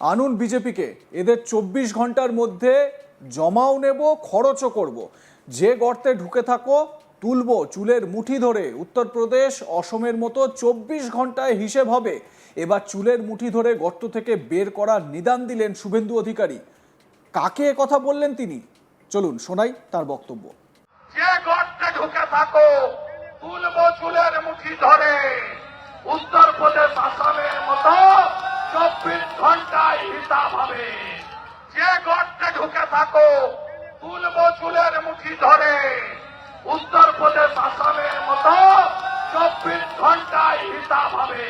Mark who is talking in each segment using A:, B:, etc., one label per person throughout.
A: আনুন বিজেপিকে। এদের চব্বিশ ঘণ্টার মধ্যে জমাও নেব, খরচও করব। যে গর্তে ঢুকে থাকো, তুলব চুলের মুঠি ধরে। উত্তরপ্রদেশ, অসমের মতো চব্বিশ ঘন্টায় হিসেব হবে। এবার চুলের মুঠি ধরে গর্ত থেকে বের করার নিদান দিলেন শুভেন্দু অধিকারী। কাকে কথা বললেন তিনি? চলুন শোনাই তার বক্তব্য।
B: যে গর্তে ঢুকে থাকো, তুলবো চুলের মুঠি ধরে। উত্তর প্রদেশ আসামের মতো চব্বিশ ঘন্টায় হিসাব হবে। যে গর্তে ঢুকে থাকো তুলবো চুলের মুঠি ধরে। উত্তর প্রদেশ আসামের মতো চব্বিশ ঘন্টায় হিসাব হবে।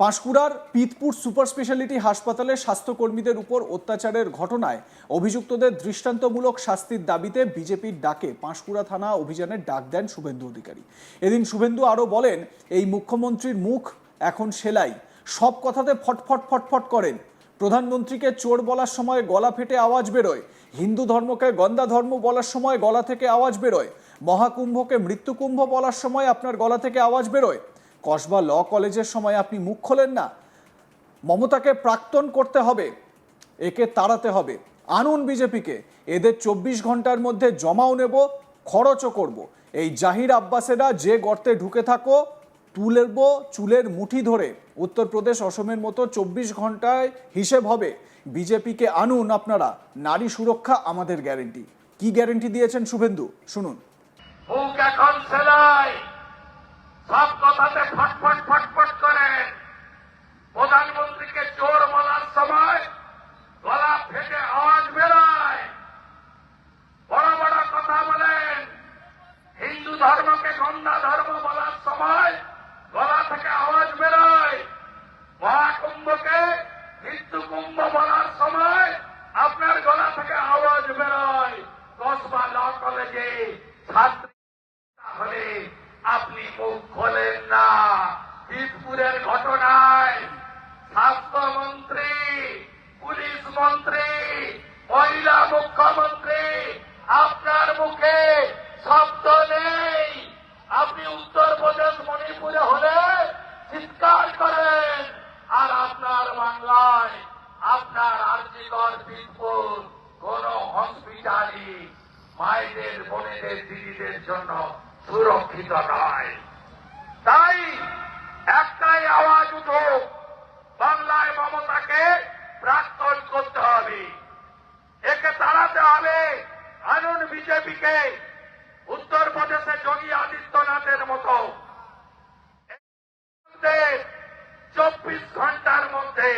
A: পাঁশকুড়ার পিতপুর সুপার স্পেশালিটি হাসপাতালে স্বাস্থ্যকর্মীদের উপর অত্যাচারের ঘটনায় অভিযুক্তদের দৃষ্টান্তমূলক শাস্তির দাবিতে বিজেপির ডাকে পাঁশকুড়া থানা অভিযানের ডাক দেন শুভেন্দু অধিকারী। এদিন শুভেন্দু আরও বলেন, এই মুখ্যমন্ত্রীর মুখ এখন সেলাই। সব কথাতে ফটফট ফটফট করেন। প্রধানমন্ত্রীকে চোর বলার সময় গলা ফেটে আওয়াজ বেরোয়। হিন্দু ধর্মকে গন্দা ধর্ম বলার সময় গলা থেকে আওয়াজ বেরোয়। মহাকুম্ভকে মৃত্যুকুম্ভ বলার সময় আপনার গলা থেকে আওয়াজ বেরোয়। কসবা ল কলেজের সময় আপনি মুখ খোলেন না। মমতাকে প্রাক্তন করতে হবে। একে তাড়াতে হবে। আনুন বিজেপিকে। এদের চব্বিশ ঘণ্টার মধ্যে জমাও নেব, খরচও করব। এই জাহির আব্বাসেরা যে গর্তে ঢুকে থাকো তুলব চুলের মুঠি ধরে উত্তরপ্রদেশ অসমের মতো চব্বিশ ঘন্টায় হিসেব হবে। বিজেপিকে আনুন আপনারা। নারী সুরক্ষা আমাদের গ্যারেন্টি। কি গ্যারেন্টি দিয়েছেন শুভেন্দু? শুনুন।
B: প্রধানমন্ত্রীকে চোর বলার সময় গলা ফেটে আওয়াজ বেরোয় বড় বড় কথা বলেন হিন্দু ধর্মকে গন্দা ধর্ম বলার সময় গলা থেকে আওয়াজ বেরোয় মহাকুম্ভকে মৃত্যু কুম্ভ বলার সময় আপনার গলা থেকে আওয়াজ বেরোয় কসবা ল কলেজে ছাত্রী তাহলে আপনি মুখ খোলেন না পিতপুরের ঘটনায় স্বাস্থ্যমন্ত্রী পুলিশ মন্ত্রী মহিলা মুখ্যমন্ত্রী আপনার মুখে শব্দ নেই আপনি উত্তরপ্রদেশ মণিপুরে হলে চিৎকার করেন আর আপনার বাংলায় আপনার আর্জিকর পিতপুর কোন হসপিটালই মায়েদের, বোনেদের, দিদিদের জন্য সুরক্ষিত নয়। তাই একটাই আওয়াজ উঠুক বাংলায় মমতাকে প্রাক্তন করতে হবে। একে তাড়াতে হবে আনুন বিজেপিকে উত্তরপ্রদেশে যোগী আদিত্যনাথের মতো। চব্বিশ ঘণ্টার মধ্যে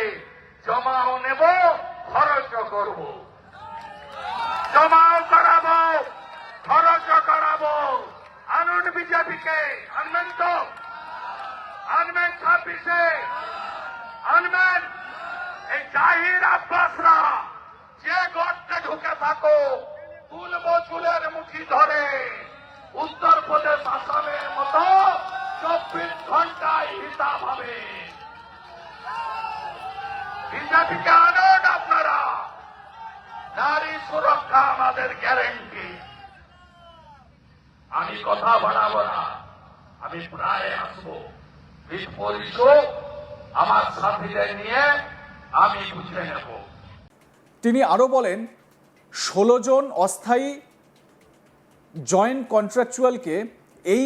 B: জমাও নেব, খরচও করব। জমাও করাবো, খরচও করাবো। আনুন বিজেপিকে, আনবেন তো। আনবেন ছাব্বিশে। আনবেন। এই জাহির আব্বাসরা যে গর্তে ঢুকে থাকো, তুলবো চুলের মুঠি ধরে। উত্তরপ্রদেশ আসামের মতো চব্বিশ ঘন্টায় হিসাব হবে বিজেপিকে আনুন। নারী সুরক্ষা আমাদের গ্যারেন্টি আমি কথা বাড়াবো না। আমি প্রায় আসব। ইস্যু আমার সাথীদের নিয়ে আমি বুঝে নেব।
A: তিনি আরও বলেন, ষোলো জন অস্থায়ী জয়েন্ট কন্ট্রাকচুয়ালকে এই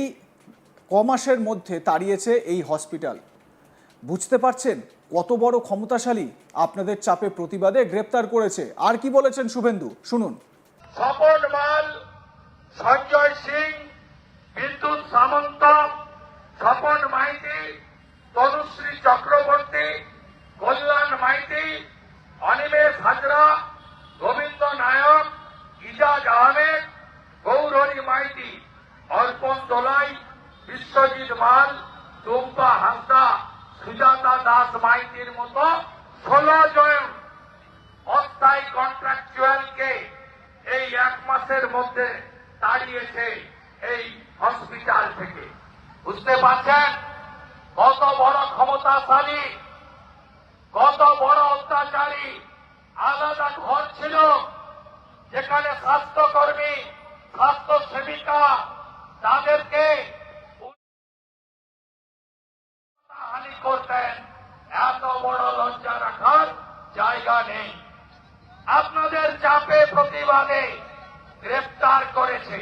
A: ক মাসের মধ্যে তাড়িয়েছে এই হসপিটাল বুঝতে পারছেন? কত বড় ক্ষমতাশালী আপনাদের চাপে প্রতিবাদে গ্রেপ্তার করেছে? আর কি বলেছেন শুভেন্দু? শুনুন।
B: সকল মাল ষোলো অস্থায়ী কন্ট্রাকচুয়ালকে এই এক মাসের মধ্যে তাড়িয়েছে এই হসপিটাল থেকে। বুঝতে পারছেন? কত বড় ক্ষমতাশালী, কত বড় অত্যাচারী, আলাদা ঘর ছিল যেখানে স্বাস্থ্যকর্মী স্বাস্থ্য সেবিকা তাদেরকে প্রতিবাদে গ্রেপ্তার করেছে।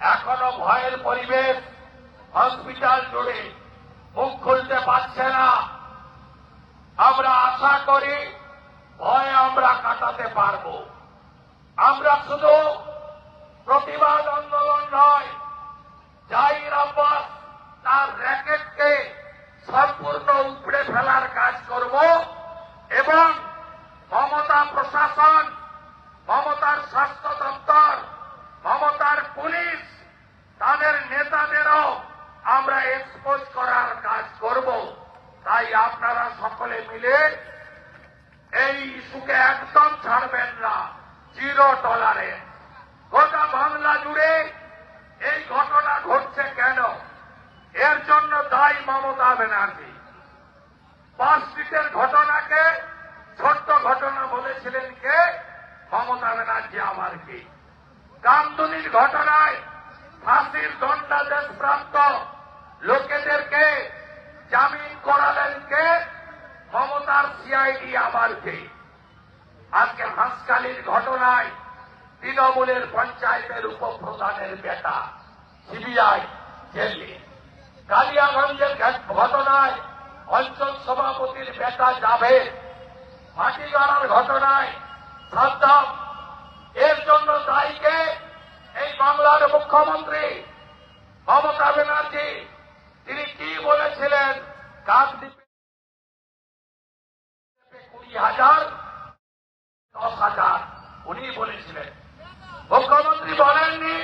B: এখনও ভয়ের পরিবেশ হসপিটাল জুড়ে মুখ খুলতে পারছে না। আমরা আশা করি ভয় আমরা কাটাতে পারব। আমরা শুধু প্রতিবাদ আন্দোলন নয় তাদের নেতাদেরও আমরা এক্সপোজ করার কাজ করব। তাই আপনারা সকলে মিলে এই ইস্যুকে একদম ছাড়বেন না, জিরো টলারেন্স গোটা বাংলা জুড়ে এই ঘটনা ঘটছে কেন? এর জন্য দায়ী মমতা ব্যানার্জি। পাঁচ স্ট্রিটের ঘটনাকে ছোট্ট ঘটনা বলেছিলেন কে? মমতা ব্যানার্জি আমার কি কামদুনির ঘটনায় ফাঁসির দণ্ডাদেশ প্রাপ্ত লোকেদেরকে জামিন করালেন কে? মমতার সিআইডি আবার কে? আজকে হাঁসকালির ঘটনায় তৃণমূলের পঞ্চায়েতের উপপ্রধানের বেটা সিবিআই জেলে। কালিয়াগঞ্জের ঘটনায় অঞ্চল সভাপতির বেটা যাবে মাটিগাড়ার ঘটনায় সাদ্দাম এর জন্য দায়ীকে এই বাংলার মুখ্যমন্ত্রী মমতা ব্যানার্জি, তিনি কি বলেছিলেন? কাকদ্বীপে কুড়ি হাজার, দশ হাজার, উনি বলেছিলেন। মুখ্যমন্ত্রী বলেননি,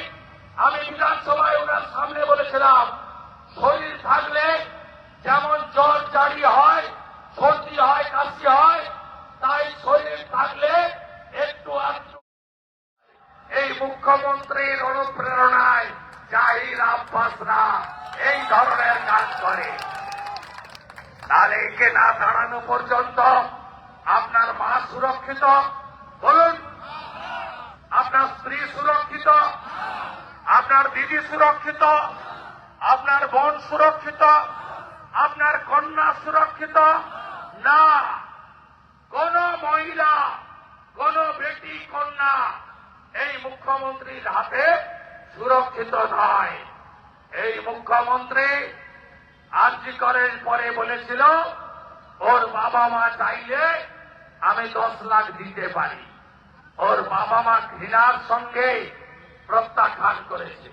B: আমি বিধানসভায় ওনার সামনে বলেছিলাম, শরীর থাকলে যেমন মুখ্যমন্ত্রীর অনুপ্রেরণায় জাহির আব্বাসরা এই ধরনের কাজ করে। তাহলে একে না দাঁড়ানো পর্যন্ত আপনার মা সুরক্ষিত? বলুন। আপনার স্ত্রী সুরক্ষিত? আপনার দিদি সুরক্ষিত? আপনার বোন সুরক্ষিত? আপনার কন্যা সুরক্ষিত? না। কোন মহিলা, কোন বেটি, কন্যা এই মুখ্যমন্ত্রীর হাতে সুরক্ষিত নয়। এই মুখ্যমন্ত্রী আর্জি করের পরে বলেছিল, ওর বাবা মা চাইলে আমি দশ লাখ দিতে পারি। ওর বাবা মা ঘৃণার সঙ্গে প্রত্যাখ্যান করেছে।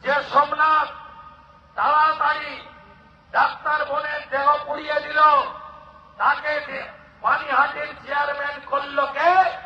B: যে সোমনাথ তাড়াতাড়ি ডাক্তার বোনের দেহ পুড়িয়ে দিল, তাকে পানিহাটির চেয়ারম্যান করল কে?